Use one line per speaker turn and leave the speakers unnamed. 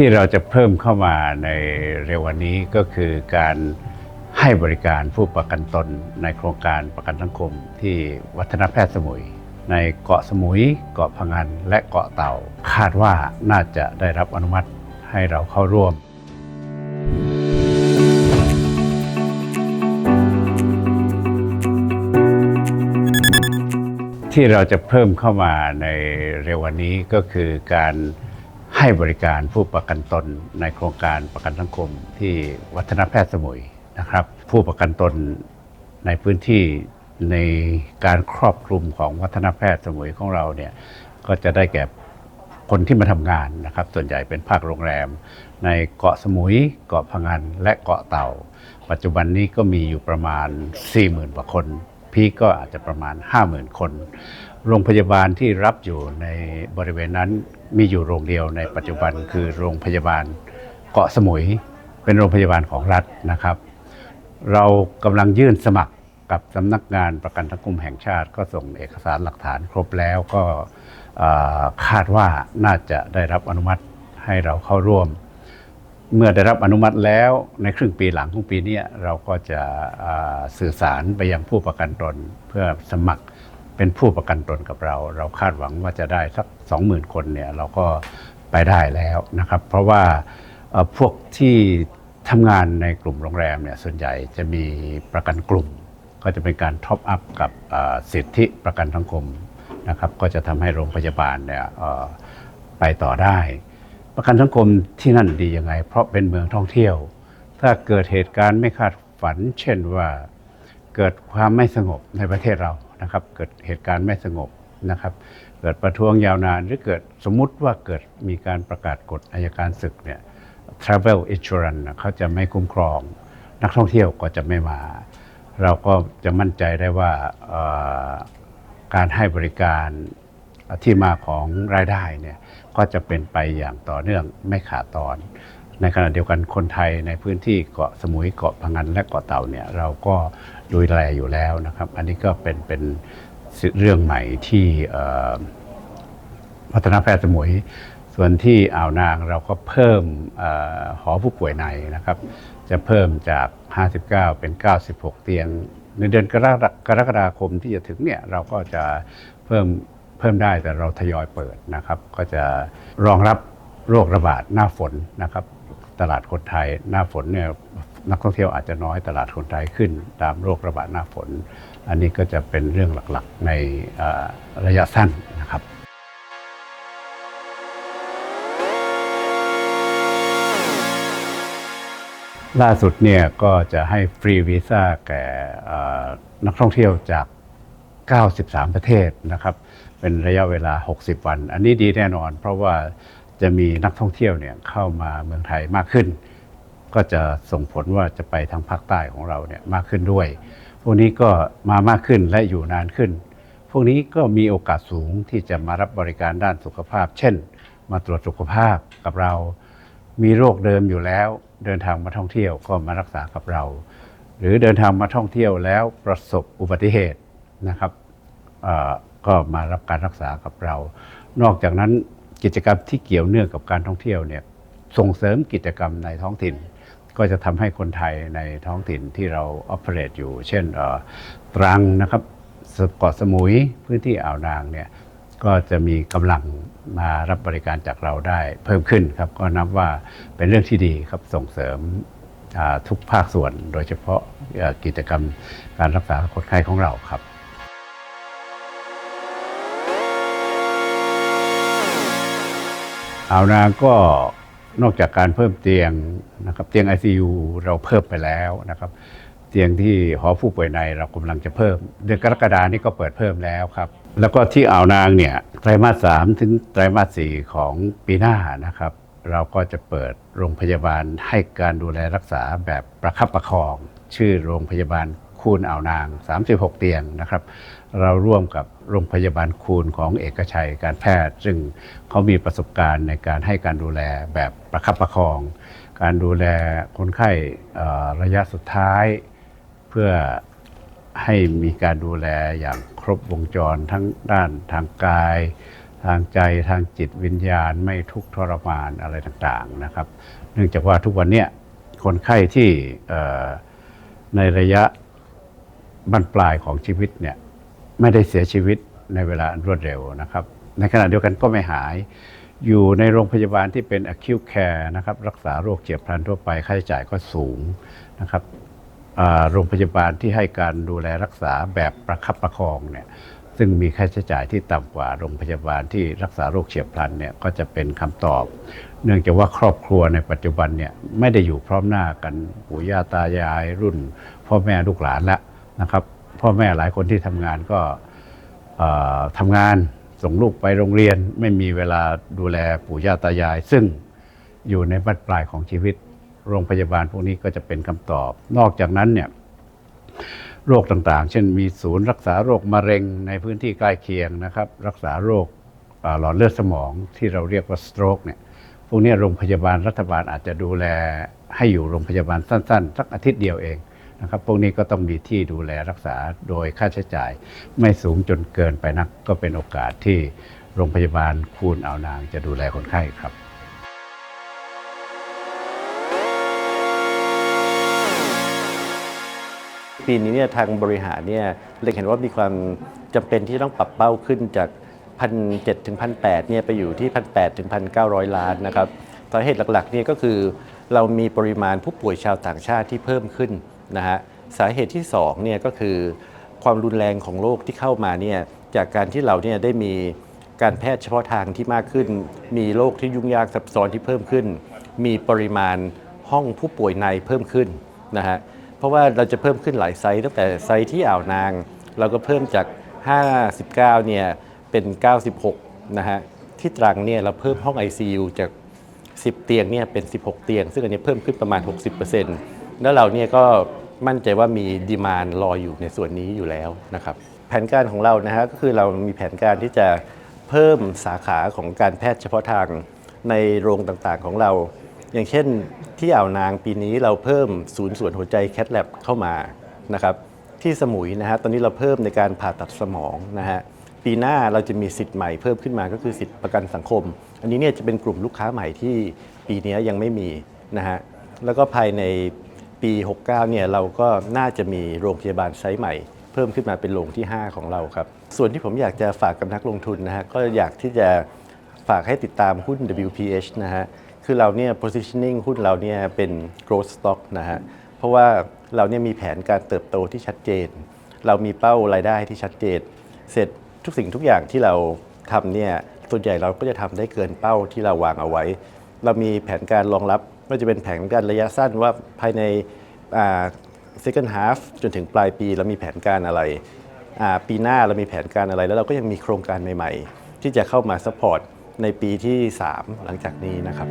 ที่เราจะเพิ่มเข้ามาในเร็ววันนี้ก็คือการให้บริการผู้ประกันตนในโครงการประกันสังคมที่วัฒนแพทย์สมุย ในเกาะสมุย เกาะพังงันและเกาะเต่า คาดว่าน่าจะได้รับอนุมัติให้เราเข้าร่วมที่เราจะเพิ่มเข้ามาในเร็ววันนี้ก็คือการ ให้บริการผู้ประกันตนในโครงการประกันสังคมที่วัฒนแพทย์สมุยนะครับ ผู้ประกันตนในพื้นที่ในการครอบคลุมของวัฒนแพทย์สมุยของเราเนี่ยก็จะได้แก่คนที่มาทำงานนะครับ ส่วนใหญ่เป็นภาคโรงแรม ในเกาะสมุย เกาะพังงันและเกาะเต่า ปัจจุบันนี้ก็มีอยู่ประมาณ 40,000กว่าคน พีก็อาจจะประมาณ 50,000 คน โรงพยาบาลที่รับอยู่ในบริเวณนั้นมีอยู่โรงเดียวในปัจจุบันคือโรงพยาบาลเกาะสมุย เป็นโรงพยาบาลของรัฐนะครับ เรากำลังยื่นสมัครกับสำนักงานประกันสังคมแห่งชาติ ก็ส่งเอกสารหลักฐานครบแล้วก็คาดว่าน่าจะได้รับอนุมัติให้เราเข้าร่วม เมื่อได้รับอนุมัติแล้วในครึ่งปีหลังของปีนี้เราก็จะสื่อสารไปยังผู้ประกันตนเพื่อสมัคร เป็นผู้ประกันตนกับเรา เราคาดหวังว่าจะได้สัก 20,000 คนเนี่ยเราก็ไปได้แล้วนะครับ เพราะว่าพวกที่ทำงานในกลุ่มโรงแรมเนี่ยส่วนใหญ่จะมีประกันกลุ่ม ก็จะเป็นการท็อปอัพกับสิทธิประกันสังคมนะครับก็จะทำให้โรงพยาบาลเนี่ยไปต่อได้ ประกันสังคมที่นั่นดียังไง เพราะเป็นเมืองท่องเที่ยว ถ้าเกิดเหตุการณ์ไม่คาดฝัน เช่นว่าเกิดความไม่สงบในประเทศเรา นะครับเกิดเหตุการณ์ไม่สงบนะครับ เกิดประท้วงยาวนานหรือเกิดสมมุติว่าเกิดมีการประกาศกฎอายการศึกเนี่ย travel insurance น่ะเขาจะไม่คุ้มครอง นักท่องเที่ยวก็จะไม่มา เราก็จะมั่นใจได้ว่าการให้บริการที่มาของรายได้เนี่ยก็จะเป็นไปอย่างต่อเนื่องไม่ขาดตอน ในขณะเดียวกันคนไทยในพื้นที่เกาะสมุยเกาะพังงันและเกาะเต่าเนี่ยเราก็ดูแลอยู่แล้วนะครับ อันนี้ก็เป็นเป็นเรื่องใหม่ที่พัฒนาแพทย์สมุย ส่วนที่อ่าวนางเราก็เพิ่มอหอผู้ป่วยในนะครับ จะเพิ่มจาก 59 เป็น 96 เตียง ในเดือนกรกรกฎาคมที่จะถึงเนี่ยเราก็จะเพิ่มเพิ่มได้แต่เราทยอยเปิดนะครับ ก็จะรองรับโรคระบาดหน้าฝนนะครับ ตลาดคนไทยหน้าฝนเนี่ยนักท่องเที่ยวอาจจะน้อยตลาดคนไทยขึ้น ตามโรคระบาดหน้าฝน อันนี้ก็จะเป็นเรื่องหลักๆในระยะสั้นนะครับล่าสุดเนี่ยก็จะให้ฟรีวีซ่าแก่นักท่องเที่ยวจาก 93 ประเทศนะครับ เป็นระยะเวลา 60 วัน อันนี้ดีแน่นอน เพราะว่า จะมีนักท่องเที่ยวเนี่ยเข้ามาเมืองไทยมากขึ้น ก็จะส่งผลว่าจะไปทางภาคใต้ของเราเนี่ยมากขึ้นด้วย พวกนี้ก็มามากขึ้นและอยู่นานขึ้น พวกนี้ก็มีโอกาสสูงที่จะมารับบริการด้านสุขภาพ เช่น มาตรวจสุขภาพกับเรา มีโรคเดิมอยู่แล้ว เดินทางมาท่องเที่ยวก็มารักษากับเรา หรือเดินทางมาท่องเที่ยวแล้วประสบอุบัติเหตุนะครับก็มารับการรักษากับเรา นอกจากนั้น กิจกรรมที่เกี่ยวเนื่องกับการท่องเที่ยวเนี่ยส่งเสริมกิจกรรมในท้องถิ่น ก็จะทำให้คนไทยในท้องถิ่นที่เรา operate อยู่ เช่นตรังนะครับเกาะสมุยพื้นที่อ่าวนางเนี่ยก็จะมีกำลังมารับบริการจากเราได้เพิ่มขึ้นครับก็นับว่าเป็นเรื่องที่ดีครับส่งเสริมทุกภาคส่วน โดยเฉพาะกิจกรรมการรักษาคนไข้ของเราครับ อ่าวนางก็นอกจากการเพิ่มเตียงนะครับเตียง ICU เราเพิ่มไปแล้วนะครับเตียงที่หอผู้ป่วยในเรากำลังจะเพิ่ม เดือนกรกฎานี้ก็เปิดเพิ่มแล้วครับแล้วก็ที่อ่าวนางเนี่ยไตรมาสสามถึงไตรมาสสี่ของปีหน้านะครับ เราก็จะเปิดโรงพยาบาลให้การดูแลรักษาแบบประคับประคอง ชื่อโรงพยาบาล คูนอ่าวนาง 36 เตียงนะครับ เราร่วมกับโรงพยาบาลคูนของเอกชัยการแพทย์ ซึ่งเขามีประสบการณ์ในการให้การดูแลแบบประคับประคอง การดูแลคนไข้ระยะสุดท้าย เพื่อให้มีการดูแลอย่างครบวงจรทั้งด้านทางกาย ทางใจทางจิตวิญญาณไม่ทุกข์ทรมานอะไรต่างๆนะครับ เนื่องจากว่าทุกวันเนี้ยคนไข้ที่ในระยะ บรรปลายของชีวิตเนี่ยไม่ได้เสียชีวิตในเวลาอันรวดเร็วนะครับ ในขณะเดียวกันก็ไม่หายอยู่ในโรงพยาบาลที่เป็น acute care นะครับรักษาโรคเฉียบพลันทั่วไปค่าใช้จ่ายก็สูงนะครับโรงพยาบาลที่ให้การดูแลรักษาแบบประคับประคองเนี่ยซึ่งมีค่าใช้จ่ายที่ต่ำกว่าโรงพยาบาลที่รักษาโรคเฉียบพลันเนี่ยก็จะเป็นคำตอบ เนื่องจากว่าครอบครัวในปัจจุบันเนี่ยไม่ได้อยู่พร้อมหน้ากันปู่ย่าตายายรุ่น พ่อแม่ลูกหลานแล้ว นะครับ พ่อแม่หลายคนที่ทำงานก็ทำงานส่งลูกไปโรงเรียนไม่มีเวลาดูแลปู่ย่าตายาย ซึ่งอยู่ในบั้นปลายของชีวิต โรงพยาบาลพวกนี้ก็จะเป็นคำตอบ นอกจากนั้นเนี่ยโรคต่างๆ เช่นมีศูนย์รักษาโรคมะเร็งในพื้นที่ใกล้เคียงนะครับ รักษาโรคหลอดเลือดสมองที่เราเรียกว่าสโตรกเนี่ยพวกนี้โรงพยาบาลรัฐบาลอาจจะดูแลให้อยู่โรงพยาบาลสั้นๆ สักอาทิตย์เดียวเอง นะครับพวกนี้ก็ต้องมีที่ดูแลรักษาโดยค่าใช้จ่าย ไม่สูงจนเกินไปนัก ก็เป็นโอกาสที่โรงพยาบาลคูนอ่าวนางจะดูแลคนไข้ครับ
ปีนี้เนี่ยทางบริหารเนี่ยเล็งเห็นว่ามีความจำเป็นที่ต้องปรับเป้าขึ้นจากพันเถึงพันแเนี่ยไปอยู่ที่พันแถึงพันเก้ล้านนะครับสาเหตุหลักๆเนี่ยก็คือเรามีปริมาณผู้ป่วยชาวต่างชาติที่เพิ่มขึ้น นะฮะสาเหตุที่2เนี่ยก็คือความรุนแรงของโรคที่เข้ามาเนี่ยจากการที่เราเนี่ยได้มีการแพทย์เฉพาะทางที่มากขึ้น มีโรคที่ยุ่งยากซับซ้อนที่เพิ่มขึ้น มีปริมาณห้องผู้ป่วยในเพิ่มขึ้นนะฮะเพราะว่าเราจะเพิ่มขึ้นหลายไซต์ตั้งแต่ไซต์ที่อ่าวนาง เราก็เพิ่มจาก 59เนี่ยเป็น 96 นะฮะที่ตรังเนี่ยเราเพิ่มห้อง ICU จาก 10 เตียงเนี่ยเป็น 16 เตียง ซึ่งอันนี้เพิ่มขึ้นประมาณ 60% แล้วเราเนี่ยก็มั่นใจว่ามีดีมานรออยู่ในส่วนนี้อยู่แล้วนะครับ แผนการของเรานะฮะก็คือเรามีแผนการที่จะเพิ่มสาขาของการแพทย์เฉพาะทางในโรงต่างๆของเรา อย่างเช่นที่อ่าวนางปีนี้เราเพิ่มศูนย์ส่วนหัวใจแคทแลบเข้ามานะครับที่สมุยนะฮะตอนนี้เราเพิ่มในการผ่าตัดสมองนะฮะปีหน้าเราจะมีสิทธิ์ใหม่เพิ่มขึ้นมาก็คือสิทธิประกันสังคม อันนี้เนี่ยจะเป็นกลุ่มลูกค้าใหม่ที่ปีนี้ยังไม่มีนะฮะแล้วก็ภายใน ปี 69 เนี่ยเราก็น่าจะมีโรงพยาบาลไซต์ใหม่ เพิ่มขึ้นมาเป็นโรงที่ 5 ของเราครับ ส่วนที่ผมอยากจะฝากกับนักลงทุนนะฮะก็อยากที่จะฝากให้ติดตามหุ้น WPH นะฮะคือเราเนี่ย positioning หุ้นเราเนี่ยเป็น growth stock นะฮะเพราะว่าเราเนี่ยมีแผนการเติบโตที่ชัดเจน เรามีเป้ารายได้ที่ชัดเจน เสร็จทุกสิ่งทุกอย่างที่เราทำเนี่ยส่วนใหญ่เราก็จะทำได้เกินเป้าที่เราวางเอาไว้ เรามีแผนการรองรับ ว่าจะเป็นแผนการระยะสั้นว่าภายใน second half จนถึงปลายปีเรามีแผนการอะไร ปีหน้าเรามีแผนการอะไร แล้วเราก็ยังมีโครงการใหม่ ๆ ที่จะเข้ามา support ในปีที่ 3 หลังจากนี้นะครับ